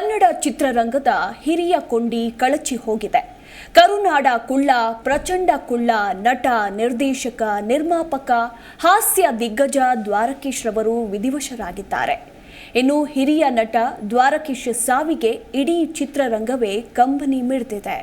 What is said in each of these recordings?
ಕನ್ನಡ ಚಿತ್ರರಂಗದ ಹಿರಿಯ ಕೊಂಡಿ ಕಳಚಿ ಹೋಗಿದೆ. ಕರುನಾಡ ಕುಳ್ಳ, ಪ್ರಚಂಡ ಕುಳ್ಳ ನಟ, ನಿರ್ದೇಶಕ, ನಿರ್ಮಾಪಕ, ಹಾಸ್ಯ ದಿಗ್ಗಜ ದ್ವಾರಕೀಶ್ ರವರು ವಿಧಿವಶರಾಗಿದ್ದಾರೆ. ಇನ್ನು ಹಿರಿಯ ನಟ ದ್ವಾರಕೀಶ್ ಸಾವಿಗೆ ಇಡೀ ಚಿತ್ರರಂಗವೇ ಕಂಬನಿ ಮಿಡಿದಿದೆ.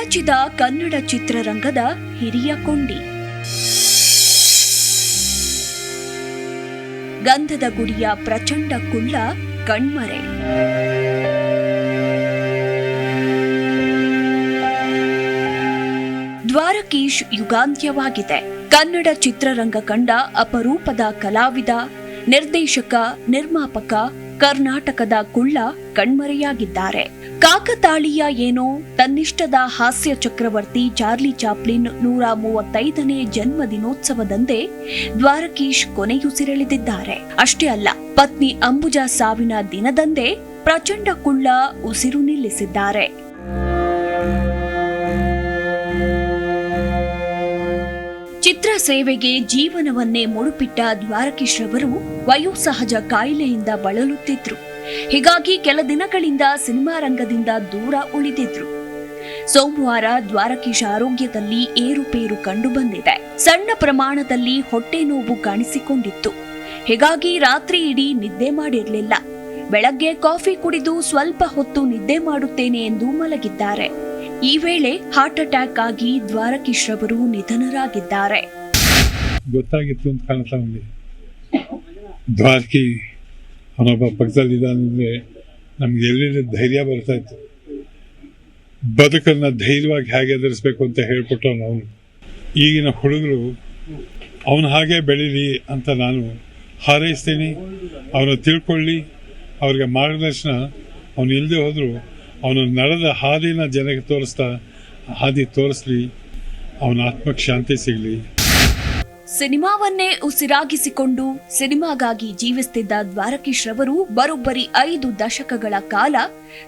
ಕಳಚಿದ ಕನ್ನಡ ಚಿತ್ರರಂಗದ ಹಿರಿಯ ಕೊಂಡಿ. ಗಂಧದ ಗುಡಿಯ ಪ್ರಚಂಡ ಕುಳ್ಳ ಕಣ್ಮರೆ. ದ್ವಾರಕೀಶ್ ಯುಗಾಂತ್ಯವಾಗಿದೆ. ಕನ್ನಡ ಚಿತ್ರರಂಗ ಕಂಡ ಅಪರೂಪದ ಕಲಾವಿದ, ನಿರ್ದೇಶಕ, ನಿರ್ಮಾಪಕ ಕರ್ನಾಟಕದ ಕುಳ್ಳ ಕಣ್ಮರೆಯಾಗಿದ್ದಾರೆ. ಕಾಕತಾಳೀಯ ಏನೋ ತನ್ನಿಷ್ಟದ ಹಾಸ್ಯ ಚಕ್ರವರ್ತಿ ಚಾರ್ಲಿ ಚಾಪ್ಲಿನ್ ನೂರ ಮೂವತ್ತೈದನೇ ಜನ್ಮ ದಿನೋತ್ಸವದಂದೇ ದ್ವಾರಕೀಶ್ ಕೊನೆಯುಸಿರೆಳೆದಿದ್ದಾರೆ ಅಷ್ಟೇ ಅಲ್ಲ, ಪತ್ನಿ ಅಂಬುಜಾ ಸಾವಿನ ದಿನದಂದೇ ಪ್ರಚಂಡ ಕುಳ್ಳ ಉಸಿರು ನಿಲ್ಲಿಸಿದ್ದಾರೆ. ಚಿತ್ರ ಸೇವೆಗೆ ಜೀವನವನ್ನೇ ಮುಡುಪಿಟ್ಟ ದ್ವಾರಕೀಶ್ ರವರು ವಯೋಸಹಜ ಕಾಯಿಲೆಯಿಂದ ಬಳಲುತ್ತಿದ್ರು. ಹೀಗಾಗಿ ಕೆಲ ದಿನಗಳಿಂದ ಸಿನಿಮಾ ರಂಗದಿಂದ ದೂರ ಉಳಿದಿದ್ರು. ಸೋಮವಾರ ದ್ವಾರಕೀಶ ಆರೋಗ್ಯದಲ್ಲಿ ಏರುಪೇರು ಕಂಡು ಬಂದಿದೆ ಸಣ್ಣ ಪ್ರಮಾಣದಲ್ಲಿ ಹೊಟ್ಟೆ ನೋವು ಕಾಣಿಸಿಕೊಂಡಿತ್ತು. ಹೀಗಾಗಿ ರಾತ್ರಿ ಇಡೀ ನಿದ್ದೆ ಮಾಡಿರಲಿಲ್ಲ. ಬೆಳಗ್ಗೆ ಕಾಫಿ ಕುಡಿದು ಸ್ವಲ್ಪ ಹೊತ್ತು ನಿದ್ದೆ ಮಾಡುತ್ತೇನೆ ಎಂದು ಮಲಗಿದ್ದಾರೆ. ಈ ವೇಳೆ ಹಾರ್ಟ್ ಅಟ್ಯಾಕ್ ಆಗಿ ದ್ವಾರಕೀಶ್ ಅವರು ನಿಧನರಾಗಿದ್ದಾರೆ. ಗೊತ್ತಾಗಿತ್ತು ಅಂತ ಕಾಣ್ತಾ ದ್ವಾರಕಿ ಅವನೊಬ್ಬ ಪಕ್ಕದಲ್ಲಿದ್ದಾನಂದ್ರೆ ನಮ್ಗೆ ಎಲ್ಲಿಂದ ಧೈರ್ಯ ಬರ್ತಾ ಇತ್ತು. ಬದುಕನ್ನ ಧೈರ್ಯವಾಗಿ ಹೇಗೆ ಎದುರಿಸ್ಬೇಕು ಅಂತ ಹೇಳ್ಕೊಟ್ಟವನು ಅವನು. ಈಗಿನ ಹುಡುಗರು, ಅವನು ಹಾಗೆ ಬೆಳೀಲಿ ಅಂತ ನಾನು ಹಾರೈಸ್ತೀನಿ, ಅವನು ತಿಳ್ಕೊಳ್ಳಿ, ಅವ್ರಿಗೆ ಮಾರ್ಗದರ್ಶನ, ಅವನು ಇಲ್ಲದೆ ಹೋದರೂ, ಅವನು ನಡೆದ ಹಾದಿನ ಜನಕ್ಕೆ ತೋರಿಸ್ತಾ, ಹಾದಿ ತೋರಿಸ್ಲಿ, ಅವನ ಆತ್ಮಕ್ಕೆ ಶಾಂತಿ ಸಿಗಲಿ. ಸಿನಿಮಾವನ್ನೇ ಉಸಿರಾಗಿಸಿಕೊಂಡು ಸಿನಿಮಾಗಾಗಿ ಜೀವಿಸುತ್ತಿದ್ದ ದ್ವಾರಕೀಶ್ ರವರು ಬರೋಬ್ಬರಿ ಐದು ದಶಕಗಳ ಕಾಲ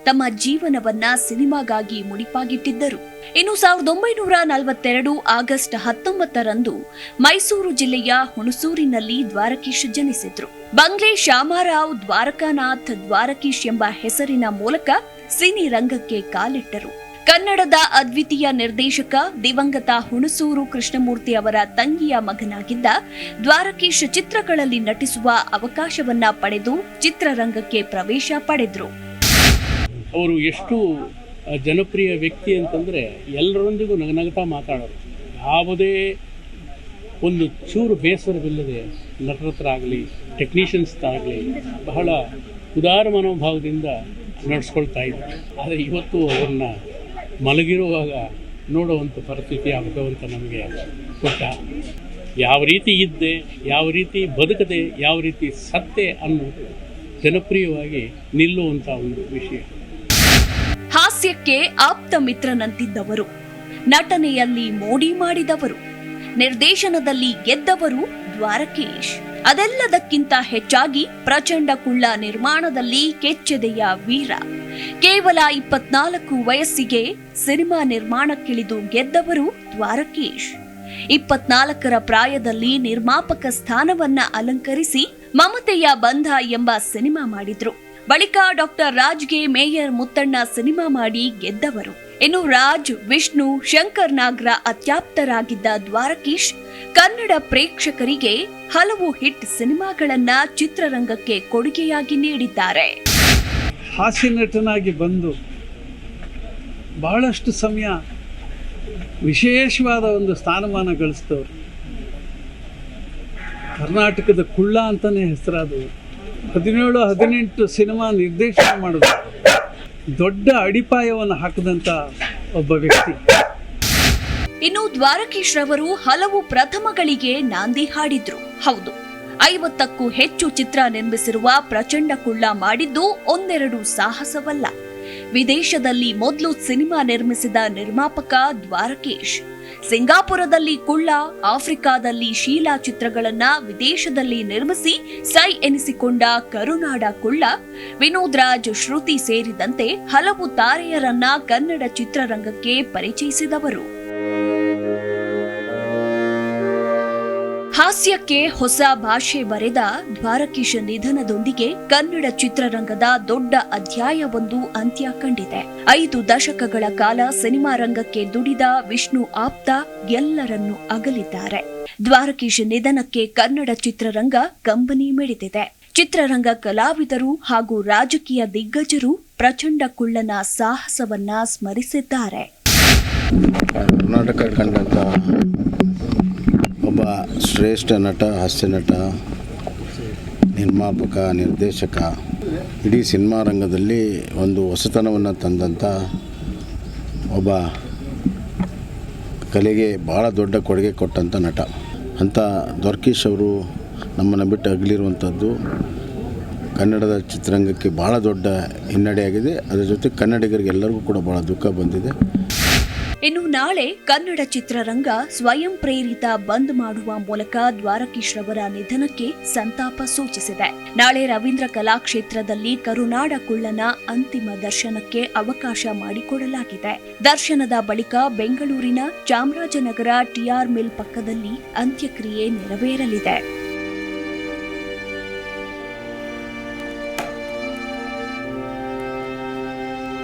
ತಮ್ಮ ಜೀವನವನ್ನ ಸಿನಿಮಾಗಾಗಿ ಮುಡಿಪಾಗಿಟ್ಟಿದ್ದರು. ಇನ್ನು ಸಾವಿರದ ಒಂಬೈನೂರ ನಲವತ್ತೆರಡು ಆಗಸ್ಟ್ ಹತ್ತೊಂಬತ್ತರಂದು ಮೈಸೂರು ಜಿಲ್ಲೆಯ ಹುಣಸೂರಿನಲ್ಲಿ ದ್ವಾರಕೀಶ್ ಜನಿಸಿದ್ರು. ಬಂಗ್ಲೆ ಶ್ಯಾಮರಾವ್ ದ್ವಾರಕಾನಾಥ್ ದ್ವಾರಕೀಶ್ ಎಂಬ ಹೆಸರಿನ ಮೂಲಕ ಸಿನಿ ರಂಗಕ್ಕೆ ಕಾಲಿಟ್ಟರು. ಕನ್ನಡದ ಅದ್ವಿತೀಯ ನಿರ್ದೇಶಕ ದಿವಂಗತ ಹುಣಸೂರು ಕೃಷ್ಣಮೂರ್ತಿ ಅವರ ತಂಗಿಯ ಮಗನಾಗಿದ್ದ ದ್ವಾರಕೀಶ್ ಚಿತ್ರಗಳಲ್ಲಿ ನಟಿಸುವ ಅವಕಾಶವನ್ನ ಪಡೆದು ಚಿತ್ರರಂಗಕ್ಕೆ ಪ್ರವೇಶ ಪಡೆದ್ರು. ಅವರು ಎಷ್ಟು ಜನಪ್ರಿಯ ವ್ಯಕ್ತಿ ಅಂತಂದರೆ ಎಲ್ಲರೊಂದಿಗೂ ನಗನಗತಾ ಮಾತಾಡೋರು. ಯಾವುದೇ ಒಂದು ಚೂರು ಬೇಸರವಿಲ್ಲದೆ ನಟರ ಹತ್ರ ಆಗಲಿ ಟೆಕ್ನಿಷಿಯನ್ಸ್ ಆಗಲಿ ಬಹಳ ಉದಾರ ಮನೋಭಾವದಿಂದ ನಡೆಸ್ಕೊಳ್ತಾ ಇದ್ದರು ಆದರೆ ಇವತ್ತು ಅವ್ರನ್ನ ಮಲಗಿರುವಾಗ ನೋಡುವಂಥ ಪರಿಸ್ಥಿತಿ ಆ ಭಗವಂತ ನಮಗೆ. ಕೊಟ್ಟ ಯಾವ ರೀತಿ ಇದ್ದೆ, ಯಾವ ರೀತಿ ಬದುಕದೆ, ಯಾವ ರೀತಿ ಸತ್ತೆ ಅನ್ನೋದು ಜನಪ್ರಿಯವಾಗಿ ನಿಲ್ಲುವಂಥ ಒಂದು ವಿಷಯ. ಹಾಸ್ಯಕ್ಕೆ ಆಪ್ತ ಮಿತ್ರನಂತಿದ್ದವರು, ನಟನೆಯಲ್ಲಿ ಮೋಡಿ ಮಾಡಿದವರು, ನಿರ್ದೇಶನದಲ್ಲಿ ಗೆದ್ದವರು ದ್ವಾರಕೀಶ್. ಅದೆಲ್ಲದಕ್ಕಿಂತ ಹೆಚ್ಚಾಗಿ ಪ್ರಚಂಡ ಕುಳ್ಳ ನಿರ್ಮಾಣದಲ್ಲಿ ಕೆಚ್ಚೆದೆಯ ವೀರ. ಕೇವಲ ಇಪ್ಪತ್ನಾಲ್ಕು ವಯಸ್ಸಿಗೆ ಸಿನಿಮಾ ನಿರ್ಮಾಣಕ್ಕಿಳಿದು ಗೆದ್ದವರು ದ್ವಾರಕೀಶ್. ಇಪ್ಪತ್ನಾಲ್ಕರ ಪ್ರಾಯದಲ್ಲಿ ನಿರ್ಮಾಪಕ ಸ್ಥಾನವನ್ನ ಅಲಂಕರಿಸಿ ಮಮತೆಯ ಬಂಧ ಎಂಬ ಸಿನಿಮಾ ಮಾಡಿದ್ರು. ಬಳಿಕ ಡಾಕ್ಟರ್ ರಾಜ್ಗೆ ಮೇಯರ್ ಮುತ್ತಣ್ಣ ಸಿನಿಮಾ ಮಾಡಿ ಗೆದ್ದವರು. ಇನ್ನು ರಾಜ್, ವಿಷ್ಣು, ಶಂಕರ್ ನಾಗ್ರ ಅತ್ಯಾಪ್ತರಾಗಿದ್ದ ದ್ವಾರಕೀಶ್ ಕನ್ನಡ ಪ್ರೇಕ್ಷಕರಿಗೆ ಹಲವು ಹಿಟ್ ಸಿನಿಮಾಗಳನ್ನ ಚಿತ್ರರಂಗಕ್ಕೆ ಕೊಡುಗೆಯಾಗಿ ನೀಡಿದ್ದಾರೆ. ಹಾಸ್ಯ ನಟನಾಗಿ ಬಂದು ಬಹಳಷ್ಟು ಸಮಯ ವಿಶೇಷವಾದ ಒಂದು ಸ್ಥಾನಮಾನ ಗಳಿಸ್ತವ್ರು ಕರ್ನಾಟಕದ ಕುಳ್ಳ ಅಂತಲೇ ಹೆಸರಾದವು ಹದಿನೇಳು, ಹದಿನೆಂಟು ಸಿನಿಮಾ ನಿರ್ದೇಶನ ಮಾಡಿದ್ರು ದೊಡ್ಡ ಅಡಿಪಾಯವನ್ನು ಹಾಕದಂತ ಒಬ್ಬ ವ್ಯಕ್ತಿ. ಇನ್ನು ದ್ವಾರಕೀಶ್ ರವರು ಹಲವು ಪ್ರಥಮಗಳಿಗೆ ನಾಂದಿ ಹಾಡಿದ್ರು. ಹೌದು, ಐವತ್ತಕ್ಕೂ ಹೆಚ್ಚು ಚಿತ್ರ ನಿರ್ಮಿಸಿರುವ ಪ್ರಚಂಡ ಕುಳ್ಳ ಮಾಡಿದ್ದು ಒಂದೆರಡು ಸಾಹಸವಲ್ಲ. ವಿದೇಶದಲ್ಲಿ ಮೊದಲು ಸಿನಿಮಾ ನಿರ್ಮಿಸಿದ ನಿರ್ಮಾಪಕ ದ್ವಾರಕೀಶ್. ಸಿಂಗಾಪುರದಲ್ಲಿ ಕುಳ್ಳ, ಆಫ್ರಿಕಾದಲ್ಲಿ ಶೀಲಾ ಚಿತ್ರಗಳನ್ನ ವಿದೇಶದಲ್ಲಿ ನಿರ್ಮಿಸಿ ಸೈ ಎನಿಸಿಕೊಂಡ ಕರುನಾಡ ಕುಳ್ಳ, ವಿನೋದ್ ರಾಜ್ ಶ್ರುತಿ ಸೇರಿದಂತೆ ಹಲವು ತಾರೆಯರನ್ನ ಕನ್ನಡ ಚಿತ್ರರಂಗಕ್ಕೆ ಪರಿಚಯಿಸಿದವರು. ಹಾಸ್ಯಕ್ಕೆ ಹೊಸ ಭಾಷೆ ಬರೆದ ದ್ವಾರಕೀಶ ನಿಧನದೊಂದಿಗೆ ಕನ್ನಡ ಚಿತ್ರರಂಗದ ದೊಡ್ಡ ಅಧ್ಯಾಯವೊಂದು ಅಂತ್ಯ ಕಂಡಿದೆ. ಐದು ದಶಕಗಳ ಕಾಲ ಸಿನಿಮಾ ರಂಗಕ್ಕೆ ದುಡಿದ ವಿಷ್ಣು ಆಪ್ತ ಎಲ್ಲರನ್ನೂ ಅಗಲಿದ್ದಾರೆ. ದ್ವಾರಕೀಶ ನಿಧನಕ್ಕೆ ಕನ್ನಡ ಚಿತ್ರರಂಗ ಕಂಬನಿ ಮಿಡಿದಿದೆ. ಚಿತ್ರರಂಗ ಕಲಾವಿದರು ಹಾಗೂ ರಾಜಕೀಯ ದಿಗ್ಗಜರು ಪ್ರಚಂಡ ಕುಳ್ಳನ ಸಾಹಸವನ್ನ ಸ್ಮರಿಸಿದ್ದಾರೆ. ಶ್ರೇಷ್ಠ ನಟ, ಹಾಸ್ಯ ನಟ, ನಿರ್ಮಾಪಕ, ನಿರ್ದೇಶಕ. ಇಡೀ ಸಿನಿಮಾ ರಂಗದಲ್ಲಿ ಒಂದು ಹೊಸತನವನ್ನು ತಂದಂಥ ಒಬ್ಬ ಕಲೆಗೆ ಭಾಳ ದೊಡ್ಡ ಕೊಡುಗೆ ಕೊಟ್ಟಂಥ ನಟ. ಅಂಥ ದ್ವಾರ್ಕೀಶ್ ಅವರು ನಮ್ಮನ್ನು ಬಿಟ್ಟು ಅಗಲಿರುವಂಥದ್ದು ಕನ್ನಡದ ಚಿತ್ರರಂಗಕ್ಕೆ ಭಾಳ ದೊಡ್ಡ ಹಿನ್ನಡೆಯಾಗಿದೆ ಅದರ ಜೊತೆ ಕನ್ನಡಿಗರಿಗೆಲ್ಲರಿಗೂ ಕೂಡ ಭಾಳ ದುಃಖ ಬಂದಿದೆ. ಇನ್ನು ನಾಳೆ ಕನ್ನಡ ಚಿತ್ರರಂಗ ಸ್ವಯಂ ಪ್ರೇರಿತ ಬಂದ್ ಮಾಡುವ ಮೂಲಕ ದ್ವಾರಕೀಶ್ ರವರ ನಿಧನಕ್ಕೆ ಸಂತಾಪ ಸೂಚಿಸಿದೆ. ನಾಳೆ ರವೀಂದ್ರ ಕಲಾಕ್ಷೇತ್ರದಲ್ಲಿ ಕರುನಾಡ ಕುಳ್ಳನ ಅಂತಿಮ ದರ್ಶನಕ್ಕೆ ಅವಕಾಶ ಮಾಡಿಕೊಡಲಾಗಿದೆ. ದರ್ಶನದ ಬಳಿಕ ಬೆಂಗಳೂರಿನ ಚಾಮರಾಜನಗರ ಟಿಆರ್ ಮಿಲ್ ಪಕ್ಕದಲ್ಲಿ ಅಂತ್ಯಕ್ರಿಯೆ ನೆರವೇರಲಿದೆ.